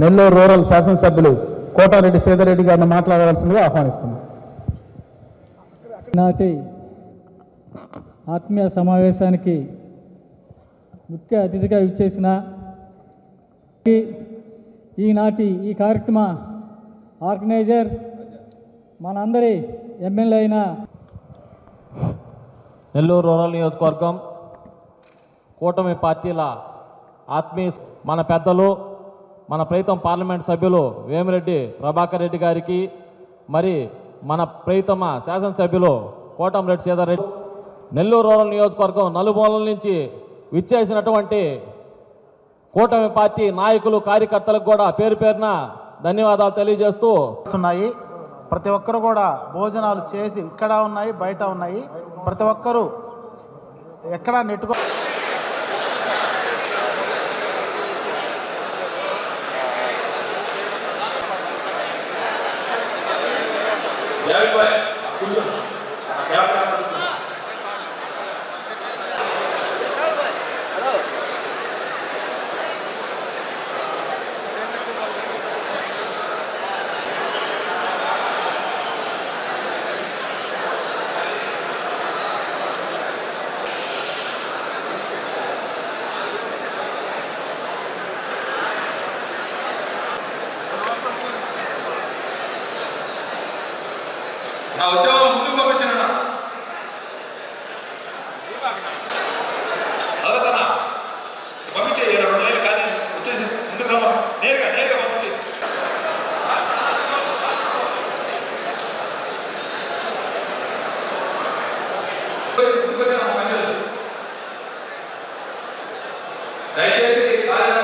Nellore rural శాసనసభ్యులు కోటారెడ్డి సేదరెడ్డి గారిని మాట్లాడవలసిందిగా ఆహ్వానిస్తున్నాం. నాటి ఆత్మీయ సమావేశానికి ముఖ్య అతిథిగా ఇచ్చేసిన ఈనాటి ఈ కార్యక్రమ ఆర్గనైజర్ మనందరి ఎమ్మెల్యే అయిన నెల్లూరు రూరల్ నియోజకవర్గం కూటమి పార్టీల ఆత్మీయ మన పెద్దలు మన ప్రీతం పార్లమెంట్ సభ్యులు వేమిరెడ్డి ప్రభాకర్ రెడ్డి గారికి మరి మన ప్రీతమ శాసనసభ్యులు కోటంరెడ్డి సీతారెడ్డి నెల్లూరు రూరల్ నియోజకవర్గం నలుమూలల నుంచి విచ్చేసినటువంటి కూటమి పార్టీ నాయకులు కార్యకర్తలకు కూడా పేరు పేరున ధన్యవాదాలు తెలియజేస్తూ ఉన్నాయి ప్రతి ఒక్కరు కూడా భోజనాలు చేసి ఇక్కడ ఉన్నాయి బయట ఉన్నాయి. ప్రతి ఒక్కరూ ఎక్కడా నెట్టుకో యాభై నా ఉద్యోగం ముందుకు పంపించిన అదనా పంపించే రెండు నెలలు కాదు వచ్చేసి ముందుకు రమ్మా. నేరుగా నేరుగా పంపించే దయచేసి కార్యక్రమం